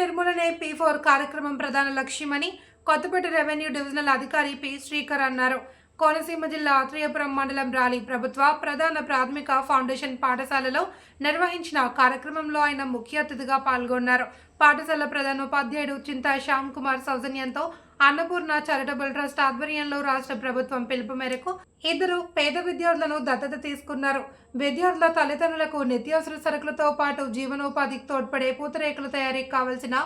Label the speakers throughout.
Speaker 1: నిర్మూలనే P four కార్యక్రమం ప్రధాన లక్ష్యమని కొత్తపేట రెవెన్యూ డివిజనల్ అధికారి పి శ్రీకర్ అన్నారు. కోనసీమ జిల్లా ఆత్రేయపురం మండలం రాలి ప్రభుత్వ ప్రధాన ప్రాథమిక ఫౌండేషన్ పాఠశాలలో నిర్వహించిన కార్యక్రమంలో ఆయన ముఖ్య అతిథిగా పాల్గొన్నారు. పాఠశాల ప్రధానోపాధ్యాయుడు చింతా శ్యామ్ కుమార్ సౌజన్యంతో అన్నపూర్ణ చారిటబుల్ ట్రస్ట్ ఆధ్వర్యంలో రాష్ట్ర ప్రభుత్వం పిలుపు మేరకు ఇద్దరు పేద విద్యార్థులను దత్తత తీసుకున్నారు. విద్యార్థుల తల్లిదండ్రులకు నిత్యావసర సరుకులతో పాటు జీవనోపాధికి తోడ్పడే పూతరేకుల తయారీకి కావలసిన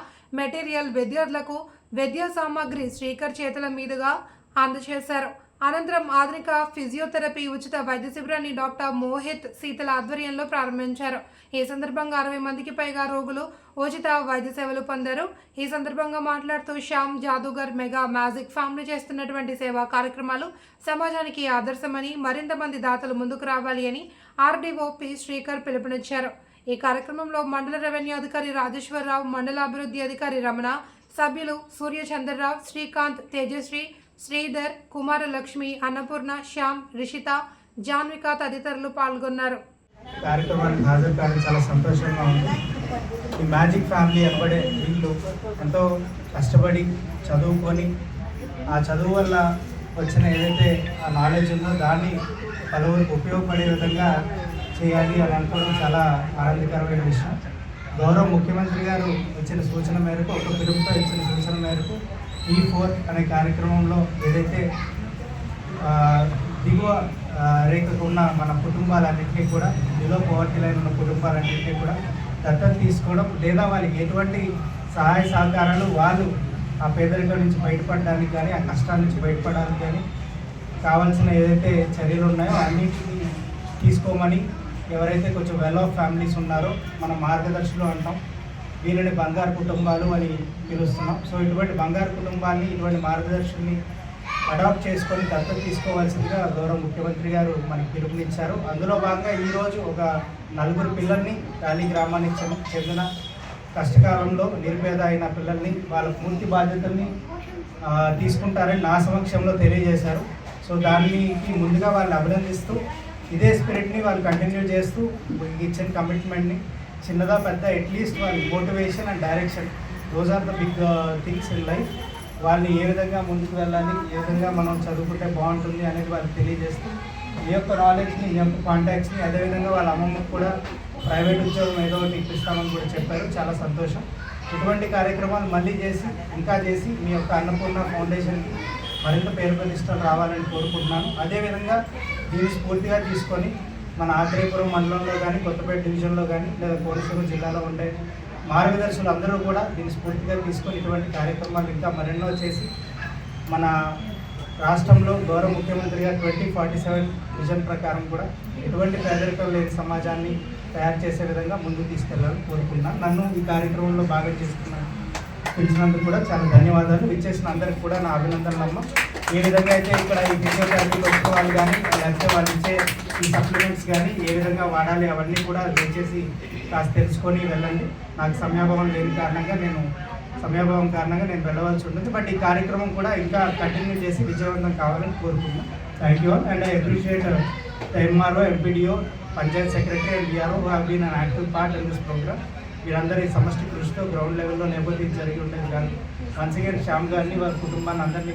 Speaker 1: మెటీరియల్ విద్యార్థులకు విద్యా సామాగ్రి శ్రీకర్ చేతుల మీదుగా అందజేశారు. అనంతరం ఆధునిక ఫిజియోథెరపీ ఉచిత వైద్య శిబిరాన్ని డాక్టర్ మోహిత్ శీతల ఆధ్వర్యంలో ప్రారంభించారు. ఈ సందర్భంగా అరవై మందికి పైగా రోగులు ఉచిత వైద్య సేవలు పొందారు. ఈ సందర్భంగా మాట్లాడుతూ Shyam Jadugar mega magic family చేస్తున్నటువంటి సేవా కార్యక్రమాలు సమాజానికి ఆదర్శమని మరింత మంది దాతలు ముందుకు రావాలి అని ఆర్డీఓ పి శ్రీకర్ పిలుపునిచ్చారు. ఈ కార్యక్రమంలో మండల రెవెన్యూ అధికారి రాజేశ్వరరావు మండల అభివృద్ధి అధికారి రమణ సభ్యులు సూర్యచంద్రరావు శ్రీకాంత్ తేజశ్రీ శ్రీధర్ కుమారలక్ష్మి అన్నపూర్ణ శ్యామ్ రిషిత జాన్విక తదితరులు పాల్గొన్నారు.
Speaker 2: కార్యక్రమానికి హాజరు కావడం చాలా సంతోషంగా ఉంది. ఈ మ్యాజిక్ ఫ్యామిలీ అనబడే వీళ్ళు ఎంతో కష్టపడి చదువుకొని ఆ చదువు వల్ల వచ్చిన ఏదైతే ఆ నాలెడ్జ్ ఉందో దాన్ని పలువురికి ఉపయోగపడే విధంగా చేయాలి అని అనుకోవడం చాలా ఆనందకరమైన విషయం. గౌరవ ముఖ్యమంత్రి గారు ఇచ్చిన సూచన మేరకు ఒక పిలుపుతో ఇచ్చిన సూచన మేరకు ఈ ఫోర్ అనే కార్యక్రమంలో ఏదైతే దిగువ రేఖకు ఉన్న మన కుటుంబాలన్నింటినీ కూడా బిలో పోవర్టీ లైన్ ఉన్న కుటుంబాలన్నింటినీ కూడా దత్తత తీసుకోవడం లేదా వాళ్ళకి ఎటువంటి సహాయ సహకారాలు వాళ్ళు ఆ పేదరికం నుంచి బయటపడడానికి కానీ ఆ కష్టాల నుంచి బయటపడడానికి కానీ కావాల్సిన ఏదైతే చర్యలు ఉన్నాయో అన్నింటినీ తీసుకోమని ఎవరైతే కొంచెం వెల్ ఆఫ్ ఫ్యామిలీస్ ఉన్నారో మన మార్గదర్శులు అంటాం. వీరిని బంగారు కుటుంబాలు అని పిలుస్తున్నాం. సో ఇటువంటి బంగారు కుటుంబాన్ని ఇటువంటి మార్గదర్శకుని అడాప్ట్ చేసుకొని దత్తత తీసుకోవాల్సిందిగా గౌరవ ముఖ్యమంత్రి గారు మనకి పిలుపునిచ్చారు. అందులో భాగంగా ఈరోజు ఒక నలుగురు పిల్లల్ని ర్యాలీ గ్రామానికి చెందిన కష్టకాలంలో నిరుపేద అయిన పిల్లల్ని వాళ్ళ పూర్తి బాధ్యతల్ని తీసుకుంటారని నా సమక్షంలో తెలియజేశారు. సో దానికి ముందుగా వాళ్ళని అభినందిస్తూ ఇదే స్పిరిట్ని వాళ్ళు కంటిన్యూ చేస్తూ ఇచ్చిన కమిట్మెంట్ని చిన్నదా పెద్ద అట్లీస్ట్ వాళ్ళ motivation and direction those are the big things in life వాళ్ళని ఏ విధంగా ముందుకు వెళ్ళాలి ఏ విధంగా మనం చదువుకుంటే బాగుంటుంది అనేది వాళ్ళకి తెలియజేస్తూ ఈ యొక్క నాలెడ్జ్ని ఈ యొక్క కాంటాక్ట్స్ని అదేవిధంగా వాళ్ళ అమ్మమ్మకు కూడా ప్రైవేట్ ఉద్యోగం ఏదో ఒకటి ఇప్పిస్తామని కూడా చెప్పారు. చాలా సంతోషం. ఇటువంటి కార్యక్రమాలు మళ్ళీ చేసి ఇంకా చేసి మీ యొక్క అన్నపూర్ణ ఫౌండేషన్కి మరింత పేరు ప్రతిష్టలు రావాలని కోరుకుంటున్నాను. అదేవిధంగా దీన్ని స్ఫూర్తిగా తీసుకొని మన ఆశ్రయపురం మండలంలో కానీ కొత్తపేట డివిజన్లో కానీ లేదా కోనసీమ జిల్లాలో ఉండే మార్గదర్శులు అందరూ కూడా దీన్ని స్ఫూర్తిగా తీసుకొని ఇటువంటి కార్యక్రమాలు ఇంకా మరెన్నో చేసి మన రాష్ట్రంలో గౌరవ ముఖ్యమంత్రిగా ట్వంటీ ఫార్టీ సెవెన్ విజన్ ప్రకారం కూడా ఎటువంటి పేదరికం లేని సమాజాన్ని తయారు చేసే విధంగా ముందుకు తీసుకెళ్ళాలని కోరుకున్నాను నన్ను ఈ కార్యక్రమంలో భాగం చేసుకున్నాను పిలిచినందుకు కూడా చాలా ధన్యవాదాలు. విచ్చేసిన అందరికి కూడా నా అభినందనలు అమ్మ. ఏ విధంగా అయితే ఇక్కడ ఈ ఫిజియోథెరపీ వచ్చిన వాళ్ళు కానీ లేకపోతే వాళ్ళు ఇచ్చే ఈ సప్లిమెంట్స్ కానీ ఏ విధంగా వాడాలి అవన్నీ కూడా దయచేసి కాస్త తెలుసుకొని వెళ్ళండి. నాకు సమయాభావం లేని కారణంగా నేను సమయాభావం కారణంగా నేను వెళ్ళవలసి ఉంటుంది. బట్ ఈ కార్యక్రమం కూడా ఇంకా కంటిన్యూ చేసి విజయవంతం కావాలని కోరుకుంటున్నాను. Thank you and I appreciate MRO MPDO panchayat secretary and VRO have been an active part in this programme వీరందరి సమష్టి కృషితో గ్రౌండ్ లెవెల్లో నేపథ్యం జరిగి ఉండేది కానీ వన్స్ అగైన్ శ్యామ్ గారిని వారి కుటుంబాన్ని అందరినీ